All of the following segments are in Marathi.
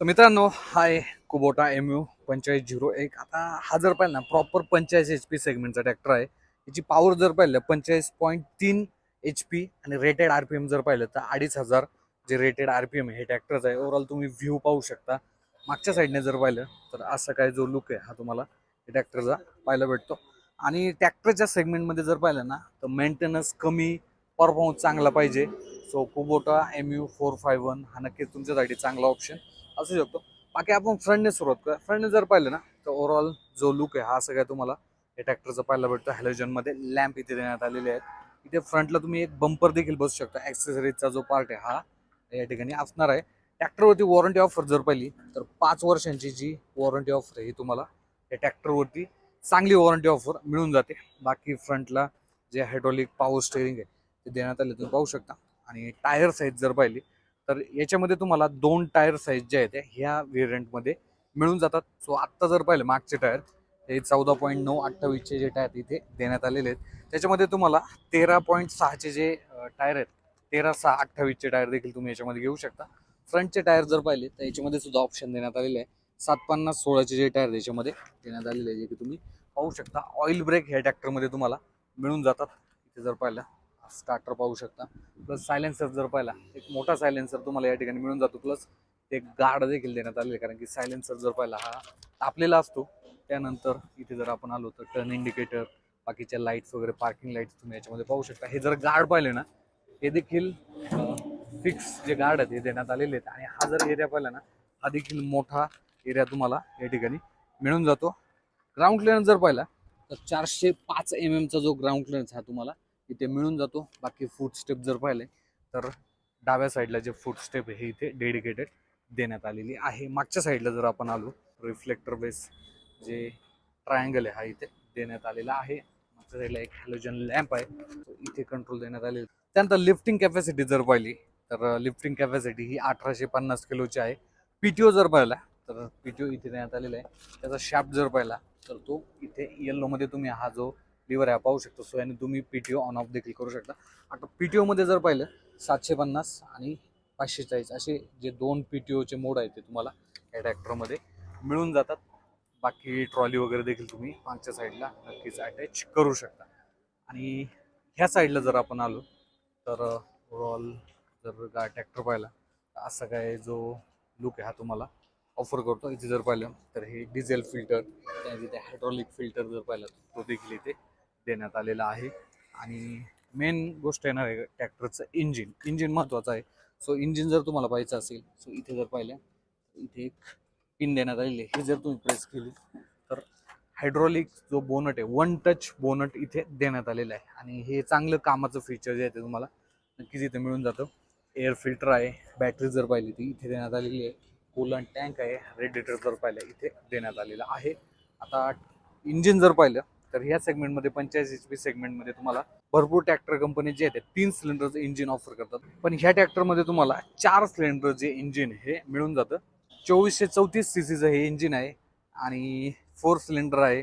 तर मित्रांनो हाय कुबोटा एम यू पंचेचाळीस झिरो एक. आता हा जर पाहिलं ना प्रॉपर पंचेचाळीस एच पी सेगमेंटचा ट्रॅक्टर आहे. याची पॉवर जर पाहिलं पंचेचाळीस पॉईंट तीन एच पी आणि रेटेड आर पी एम जर पाहिलं तर अडीच हजार जे रेटेड आर पी एम आहे हे ट्रॅक्टरचं आहे. ओव्हरऑल तुम्ही व्ह्यू पाहू शकता. मागच्या साईडने जर पाहिलं तर असा काय जो लुक आहे हा तुम्हाला ट्रॅक्टरचा पाहायला भेटतो. आणि ट्रॅक्टरच्या सेगमेंटमध्ये जर पाहिलं ना तर मेंटेनन्स कमी परफॉर्मन्स चांगला पाहिजे. So Kubota M U four five one हा नक्कीच तुमच्यासाठी चांगला ऑप्शन असू शकतो. बाकी आपण फ्रंटने सुरुवात करूया. फ्रंटने जर पाहिलं ना तर ओव्हरऑल जो लुक आहे हा सगळ्या तुम्हाला हे ट्रॅक्टरचा पाहायला भेटतो. हॅलोजनमध्ये लॅम्प इथे देण्यात आलेले आहेत. इथे फ्रंटला तुम्ही एक बंपर देखील बसू शकता. ॲक्सेसरीजचा जो पार्ट आहे हा या ठिकाणी असणार आहे. ट्रॅक्टरवरती वॉरंटी ऑफर जर पाहिली तर पाच वर्षांची जी वॉरंटी ऑफर आहे ही तुम्हाला या ट्रॅक्टरवरती चांगली वॉरंटी ऑफर मिळून जाते. बाकी फ्रंटला जे हायड्रॉलिक पॉवर स्टेअरिंग आहे ते देण्यात आले तुम्ही पाहू शकता. आणि टायर साईज जर पाहिली तर याच्यामध्ये तुम्हाला दोन टायर साईज जे आहेत ह्या व्हेरियंटमध्ये मिळून जातात. सो आत्ता जर पाहिलं मागचे टायर हे चौदा पॉईंट नऊ अठ्ठावीसचे जे टायर इथे देण्यात आलेले आहेत. त्याच्यामध्ये तुम्हाला तेरा पॉईंट सहाचे जे टायर आहेत तेरा सहा अठ्ठावीसचे टायर देखील तुम्ही याच्यामध्ये घेऊ शकता. फ्रंटचे टायर जर पाहिले तर याच्यामध्ये सुद्धा ऑप्शन देण्यात आलेले आहे. सात पन्नास सोळाचे जे टायर याच्यामध्ये देण्यात आलेले आहे जे की तुम्ही पाहू शकता. ऑइल ब्रेक ह्या ट्रॅक्टरमध्ये तुम्हाला मिळून जातात. इथे जर पाहिलं स्टार्टर पाहू शकता. प्लस सायलेन्सर जर पाहिला एक मोठा सायलेन्सर तुम्हाला या ठिकाणी मिळून जातो. प्लस एक गार्ड देखील देण्यात आलेले आहे. कारण की सायलेन्सर जर पाहिला हा तापलेला असतो. त्यानंतर इथे जर आपण आलो तर टर्न इंडिकेटर बाकीच्या लाईट्स वगैरे पार्किंग लाईट्स तुम्ही याच्यामध्ये पाहू शकता. हे जर गार्ड पाहिले ना हे देखील फिक्स जे गार्ड आहेत हे देण्यात आलेले आहेत. आणि हा जर एरिया पाहिला ना हा देखील मोठा एरिया तुम्हाला या ठिकाणी मिळून जातो. ग्राउंड क्लिअरन्स जर पाहिला तर चारशे पाच एम एमचा जो ग्राउंड क्लिअरन्स हा तुम्हाला इथे मिळून जातो. बाकी फूड स्टेप जर पाहिले तर डाव्या साईडला जे फूड स्टेप हे इथे डेडिकेटेड देण्यात आलेली आहे. मागच्या साईडला जर आपण आलो रिफ्लेक्टर बेस जे ट्रायंगल आहे हा इथे देण्यात आलेला आहे. मागच्या साईडला एक हॅलोजन लॅम्प आहे तो इथे कंट्रोल देण्यात आलेला त्यानंतर लिफ्टिंग कॅपॅसिटी जर पाहिली तर लिफ्टिंग कॅपॅसिटी ही अठराशे पन्नास किलोची आहे. पी टी ओ जर पाहिला तर पी टी ओ इथे देण्यात आलेला आहे. त्याचा शाफ्ट जर पाहिला तर तो इथे येल्लोमध्ये तुम्ही हा जो लिव्हर ह्या पाहू शकतो. सो याने तुम्ही P T O on off देखील करू शकता. आता पी टी ओमध्ये जर पाहिलं सातशे पन्नास आणि पाचशे चाळीस असे जे दोन पी टी ओचे मोड आहेत ते तुम्हाला या ट्रॅक्टरमध्ये मिळून जातात. बाकी ट्रॉली वगैरे देखील तुम्ही मागच्या साईडला नक्कीच अटॅच करू शकता. आणि ह्या साईडला जर आपण आलो तर ओव्हरऑल जर गा ट्रॅक्टर पाहिला तर असा काय जो लुक आहे हा तुम्हाला ऑफर करतो. इथे जर पाहिलं तर हे डिझेल फिल्टर तिथे हायड्रॉलिक फिल्टर जर पाहिलं तो देखील इथे देण्यात आलेला आहे. आणि मेन गोष्ट येणार आहे ट्रॅक्टरचं इंजिन इंजिन महत्त्वाचं आहे. सो इंजिन जर तुम्हाला पाहायचं असेल सो इथे जर पाहिलं इथे एक पिन देण्यात आलेली आहे. हे जर तुम्ही प्रेस केली तर हायड्रॉलिक जो बोनट आहे वन टच बोनट इथे देण्यात आलेलं आहे. आणि हे चांगलं कामाचं फीचर जे आहे ते तुम्हाला नक्कीच इथे मिळून जातं. एअर फिल्टर आहे बॅटरी जर पाहिली ती इथे देण्यात आलेली आहे. कूलन टँक आहे रेडिएटर जर पाहिलं इथे देण्यात आलेलं आहे. आता इंजिन जर पाहिलं तर ह्या सेगमेंटमध्ये पंचेचाळीस एच पी सेगमेंटमध्ये तुम्हाला भरपूर ट्रॅक्टर कंपनी जे आहेत तीन सिलेंडरचं इंजिन ऑफर करतात. पण ह्या ट्रॅक्टरमध्ये तुम्हाला चार सिलेंडर जे इंजिन हे मिळून जातं. चोवीसशे चौतीस सी सीचं हे इंजिन आहे आणि फोर सिलेंडर आहे.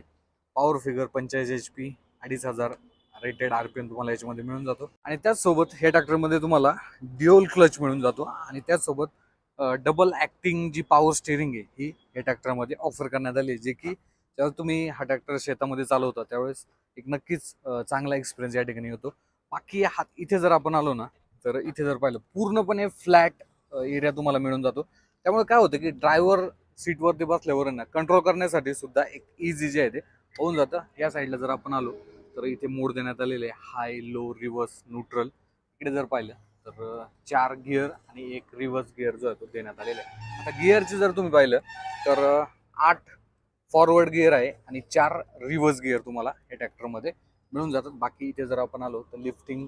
पॉवर फिगर पंचेचाळीस एच पी अडीच हजार रेटेड आर पी एम तुम्हाला याच्यामध्ये मिळून जातो. आणि त्याचसोबत ह्या ट्रॅक्टरमध्ये तुम्हाला ड्युअल क्लच मिळून जातो आणि त्याचसोबत डबल ॲक्टिंग जी पॉवर स्टेअरिंग आहे ही या ट्रॅक्टरमध्ये ऑफर करण्यात आली आहे जे की ज्यावेळेस तुम्ही हा ट्रॅक्टर शेतामध्ये चालवता त्यावेळेस एक नक्कीच चांगला एक्सपिरियन्स या ठिकाणी होतो. बाकी हा इथे जर आपण आलो ना तर इथे जर पाहिलं पूर्णपणे फ्लॅट एरिया तुम्हाला मिळून जातो. त्यामुळे काय होतं की ड्रायव्हर सीटवरती बसल्यावर ना कंट्रोल करण्यासाठी सुद्धा एक इझी जे आहे ते होऊन जातं. या साईडला जर आपण आलो तर इथे मोड देण्यात आलेले आहे. हाय लो रिव्हर्स न्यूट्रल इकडे जर पाहिलं तर चार गिअर आणि एक रिव्हर्स गिअर जो आहे तो देण्यात आलेला आहे. आता गिअरचे जर तुम्ही पाहिलं तर आठ फॉरवर्ड गिअर आहे आणि चार रिव्हर्स गिअर तुम्हाला या ट्रॅक्टरमध्ये मिळून जातात. बाकी इथे जर आपण आलो तर लिफ्टिंग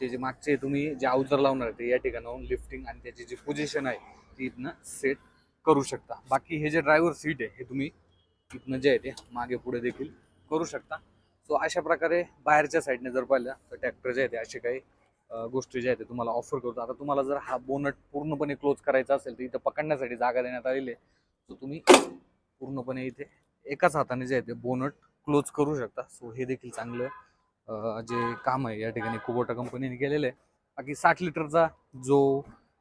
ते जे मागचे तुम्ही जे अवजार लावणार आहे ते या ठिकाणाहून लिफ्टिंग आणि त्याची जी पोझिशन आहे ती इथनं सेट करू शकता. बाकी हे जे ड्रायव्हर सीट आहे हे तुम्ही इथनं जे आहे ते मागे पुढे देखील करू शकता. सो अशा प्रकारे बाहेरच्या साईडने जर पाहिलं तर ट्रॅक्टर जे आहे ते असे काही गोष्टी ज्या आहेत ते तुम्हाला ऑफर करतो. आता तुम्हाला जर हा बोनट पूर्णपणे क्लोज करायचा असेल तर इथं पकडण्यासाठी जागा देण्यात आलेली आहे. सो तुम्ही पूर्णपणे इथे एकाच हाताने जे आहे ते बोनट क्लोज करू शकता. सो हे देखील चांगलं जे काम आहे या ठिकाणी कुबोटा कंपनीने केलेलं आहे. बाकी साठ लिटरचा जो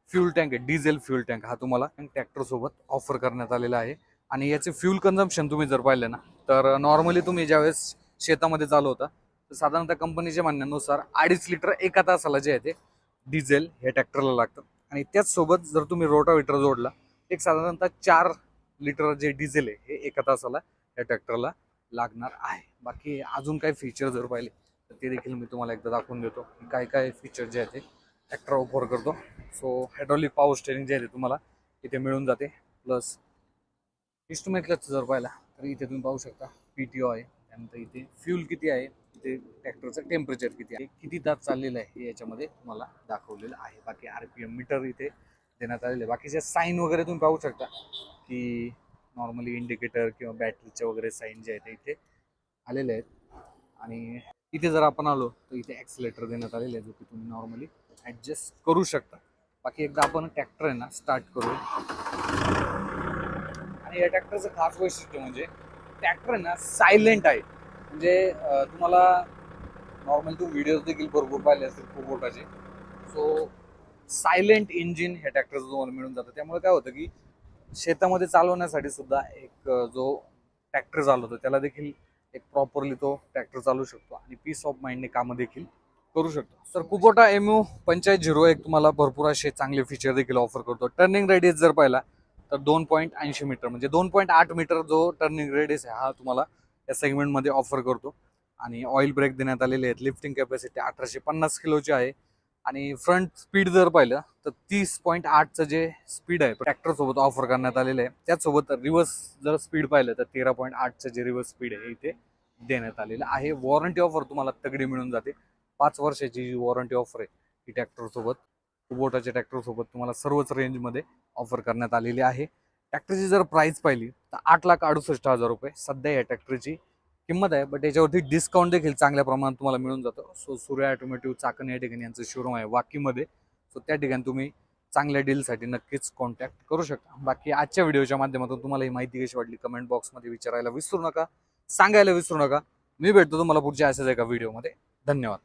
फ्यूल टँक आहे डिझेल फ्यूल टँक हा तुम्हाला ट्रॅक्टरसोबत ऑफर करण्यात आलेला आहे. आणि याचे फ्यूल कन्झम्पशन तुम्ही जर पाहिलं ना तर नॉर्मली तुम्ही ज्यावेळेस शेतामध्ये चालू होता तर साधारणतः कंपनीच्या म्हणण्यानुसार अडीच लिटर एका तासाला जे आहे ते डिझेल हे ट्रॅक्टरला लागतं. आणि त्याचसोबत जर तुम्ही रोटावेटर जोडला एक साधारणतः चार लिटर जे डिझेल आहे हे एका तासाला या ट्रॅक्टरला लागणार आहे. बाकी अजून काही फीचर जर पाहिले तर ते देखील मी तुम्हाला एकदा दाखवून देतो. काय काय फीचर जे आहे ते ट्रॅक्टर ऑफर करतो. सो हायड्रॉलिक पॉवर स्टेरिंग जे आहे ते तुम्हाला इथे मिळून जाते. प्लस इन्स्ट्रुमेंट क्लच जर पाहिला तर इथे तुम्ही पाहू शकता पी टी ओ आहे. त्यानंतर इथे फ्यूल किती आहे इथे ट्रॅक्टरचं टेम्परेचर किती आहे किती तास चाललेलं आहे हे याच्यामध्ये तुम्हाला दाखवलेलं आहे. बाकी आर पी एम मीटर इथे देण्यात आलेले. आहे बाकीचे साईन वगैरे तुम्ही पाहू शकता की नॉर्मली इंडिकेटर किंवा बॅटरीचे वगैरे साईन जे आहेत ते इथे आलेले आहेत. आणि इथे जर आपण आलो तर इथे ॲक्सिलेटर देण्यात आलेले आहे जो की तुम्ही नॉर्मली ॲडजस्ट करू शकता. बाकी एकदा आपण ट्रॅक्टर आहे ना स्टार्ट करू आणि या ट्रॅक्टरचं खास वैशिष्ट्य म्हणजे ट्रॅक्टर आहे ना सायलेंट आहे. म्हणजे तुम्हाला नॉर्मल तुम्ही व्हिडिओज देखील भरपूर पाहिले असतील खूप मोठाचे. सो सायलेंट इंजिन ह्या ट्रॅक्टरचं तुम्हाला मिळून जातं. त्यामुळे काय होतं की शेतामध्ये चालवण्यासाठी सुद्धा एक जो ट्रॅक्टर चालवतो त्याला देखील एक प्रॉपरली तो ट्रॅक्टर चालू शकतो आणि पीस ऑफ माइंडने कामं देखील करू शकतो. सर कुबोटा एम यू पंचायत झिरो एक तुम्हाला भरपूर असे चांगले फीचर देखील ऑफर करतो. टर्निंग रेडियस जर पाहिला तर दोन पॉईंट ऐंशी मीटर म्हणजे दोन पॉईंट आठ मीटर जो टर्निंग रेडियस आहे हा तुम्हाला या सेगमेंटमध्ये ऑफर करतो. आणि ऑइल ब्रेक देण्यात आलेले आहेत. लिफ्टिंग कॅपॅसिटी अठराशे पन्नास किलोची आहे. आणि फ्रंट स्पीड जर पाहिलं तर तीस पॉईंट आठचं जे स्पीड आहे ट्रॅक्टरसोबत ऑफर करण्यात आलेलं आहे. त्याचसोबत रिव्हर्स जर स्पीड पाहिलं तर तेरा पॉईंट आठचं जे रिव्हर्स स्पीड आहे इथे देण्यात आलेलं आहे. वॉरंटी ऑफर तुम्हाला तगडी मिळून जाते. पाच वर्षाची जी वॉरंटी ऑफर आहे ही ट्रॅक्टरसोबत कुबोटाच्या ट्रॅक्टरसोबत तुम्हाला सर्वच रेंजमध्ये ऑफर करण्यात आलेली आहे. ट्रॅक्टरची जर प्राईस पाहिली तर आठ लाख अडुसष्ट हजार रुपये सध्या या ट्रॅक्टरची किंमत आहे बट याच्यावरती डिस्काउंट देखील चांगल्या प्रमाणात तुम्हाला मिळून जातं. सो सूर्य ऑटोमॅटिव्ह चाकण या ठिकाणी यांचं शोरूम आहे वाकीमध्ये. सो त्या ठिकाणी तुम्ही चांगल्या डीलसाठी नक्कीच कॉन्टॅक्ट करू शकता. बाकी आजच्या व्हिडिओच्या माध्यमातून तुम्हाला ही माहिती कशी वाटली कमेंट बॉक्समध्ये विचारायला विसरू नका सांगायला विसरू नका. मी भेटतो तुम्हाला पुढच्या अशाच एका व्हिडिओमध्ये धन्यवाद.